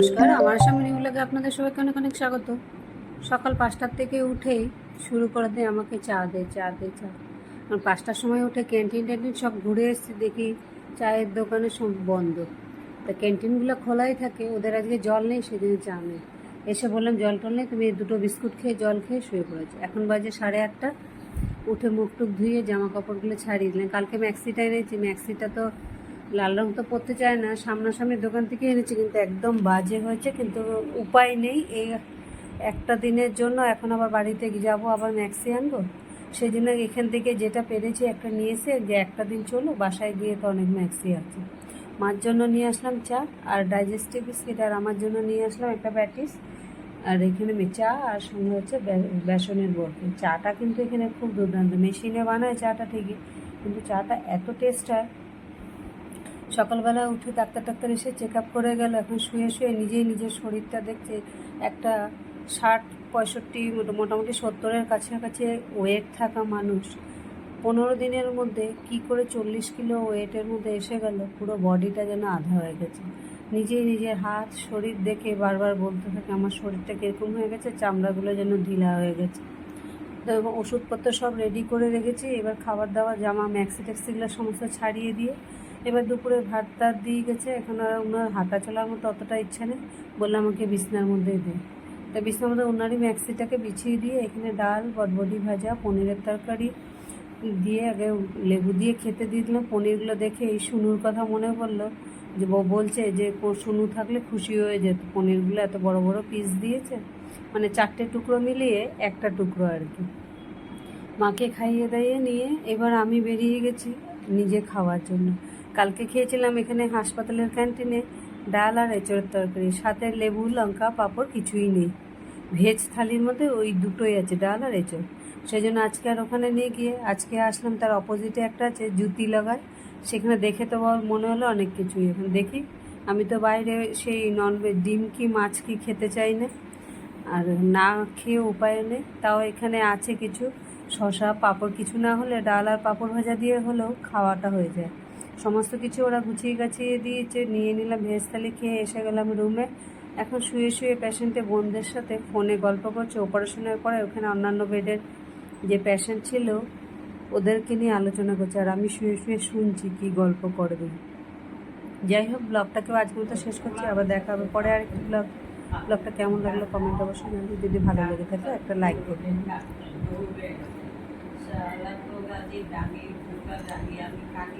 নমস্কার। আমার সামনে ব্লগে আপনাদের সবাইকে অনেক অনেক স্বাগত। সকাল পাঁচটার থেকে উঠেই শুরু করে দেয় আমাকে চা দে চা দে, চা। কারণ পাঁচটার সময় উঠে ক্যান্টিন ট্যান্টিন সব ঘুরে এসেছি, দেখি চায়ের দোকানে সব বন্ধ। তা ক্যান্টিনগুলো খোলাই থাকে, ওদের আজকে জল নেই, সেদিন চা নেই। এসে বললাম, জল টল নেই, তুমি দুটো বিস্কুট খেয়ে জল খেয়ে শুয়ে পড়েছো। এখন বাজে সাড়ে আটটা। উঠে মুখ টুক ধুয়ে জামা কাপড়গুলো ছাড়িয়ে দিলেন কালকে ম্যাক্সিটা এনেছি, ম্যাক্সিটা তো লাল রং তো পরতে চায় না। সামনাসামনি দোকান থেকে এনেছি, কিন্তু একদম বাজে হয়েছে, কিন্তু উপায় নেই। এই একটা দিনের জন্য এখন আবার বাড়িতে যাব, আবার ম্যাক্সি আনব। সেই জন্য এখান থেকে যেটা পেরেছি একটা নিয়ে এসে যে একটা দিন চলো বাসায় গিয়ে তো অনেক ম্যাক্সি আছে। মার জন্য নিয়ে আসলাম চা আর ডাইজেস্টিভ বিস্কিট আর আমার জন্য নিয়ে আসলাম একটা প্যাটিস। আর এখানে চা আর সঙ্গে হচ্ছে বেসনের বরফি। চাটা কিন্তু এখানে খুব দুর্দান্ত। মেশিনে বানায় চাটা ঠিকই, কিন্তু চাটা এত টেস্ট হয়। সকালবেলা উঠে ডাক্তার টাক্তার এসে চেক আপ করে গেল, এখন শুয়ে শুয়ে নিজেই নিজের শরীরটা দেখছে। একটা ষাট, পঁয়ষট্টি মোটামুটি সত্তরের কাছাকাছি ওয়েট থাকা মানুষ। পনেরো দিনের মধ্যে কি করে চল্লিশ কিলো ওয়েটের মধ্যে এসে গেল, পুরো বডিটা যেন আধা হয়ে গেছে। নিজেই নিজের হাত, শরীর দেখে বারবার বলতে থাকে, আমার শরীরটা কীরকম হয়ে গেছে, চামড়াগুলো যেন ঢিলা হয়ে গেছে। তো এবং ওষুধপত্র সব রেডি করে রেখেছি, এবার খাবার দাবার, জামা ম্যাক্সি ট্যাক্সিগুলো সমস্ত ছাড়িয়ে দিয়ে এবার দুপুরে ভাত টাত দিয়ে গেছে, এখন আর ওনার হাঁটা চলার মতো অতটা ইচ্ছা নেই। বললে আমাকে বিছনার মধ্যেই দে। তা বিছনার মধ্যে ওনারই ম্যাক্সিটাকে বিছিয়ে দিয়ে এখানে ডাল, বটবটি ভাজা, পনিরের তরকারি দিয়ে আগে লেবু দিয়ে খেতে দিয়ে দিলাম পনিরগুলো দেখে এই সুনুর কথা মনে পড়ল যে বলছে যে সুনু থাকলে খুশি হয়ে যেত। পনিরগুলো এত বড় বড় পিস দিয়েছে। মানে চারটে টুকরো মিলিয়ে একটা টুকরো আর কি। মাকে খাইয়ে দাইয়ে নিয়ে এবার আমি বেরিয়ে গেছি নিজে খাওয়ার জন্য। কালকে খেয়েছিলাম এখানে হাসপাতালের ক্যান্টিনে, ডাল আর এঁচড়ের তরকারি, সাথে লেবু, লঙ্কা, পাঁপড়, কিছুই নেই। ভেজ থালির মধ্যে ওই দুটোই আছে, ডাল আর এঁচড়। সেই জন্য আজকে আর ওখানে নিয়ে গিয়ে, আজকে আসলাম, তার অপোজিটে একটা আছে, জুতি লাগায় সেখানে দেখে তো মনে হলো অনেক কিছুই। এখন দেখি, আমি তো বাইরে সেই ননভেজ ডিম কি, মাছ কি খেতে চাই না। আর না খেয়ে উপায় নেই। তাও এখানে আছে কিছু শশা পাঁপড়, কিছু না হলে ডাল আর পাঁপড় ভাজা দিয়ে হলেও খাওয়াটা হয়ে যায়। সমস্ত কিছু ওরা গুছিয়ে গাছিয়ে দিয়েছে, নিয়ে নিলাম, ভেজ থালি খেয়ে এসে গেলাম রুমে। এখন শুয়ে শুয়ে পেশেন্টে বোনদের সাথে ফোনে গল্প করছে অপারেশনের পরে ওখানে অন্যান্য বেডের যে পেশেন্ট ছিল, ওদেরকে নিয়ে আলোচনা করছে। আর আমি শুয়ে শুয়ে শুনছি কি গল্প করবে। যাই হোক ব্লগটাকেও আজ পর্যন্ত শেষ করছি, আবার দেখা হবে পরে আরেকটি ব্লগ ব্লগটা কেমন লাগল কমেন্ট অবশ্যই জানাবেন যদি ভালো লেগে থাকে, একটা লাইক করবেন আমি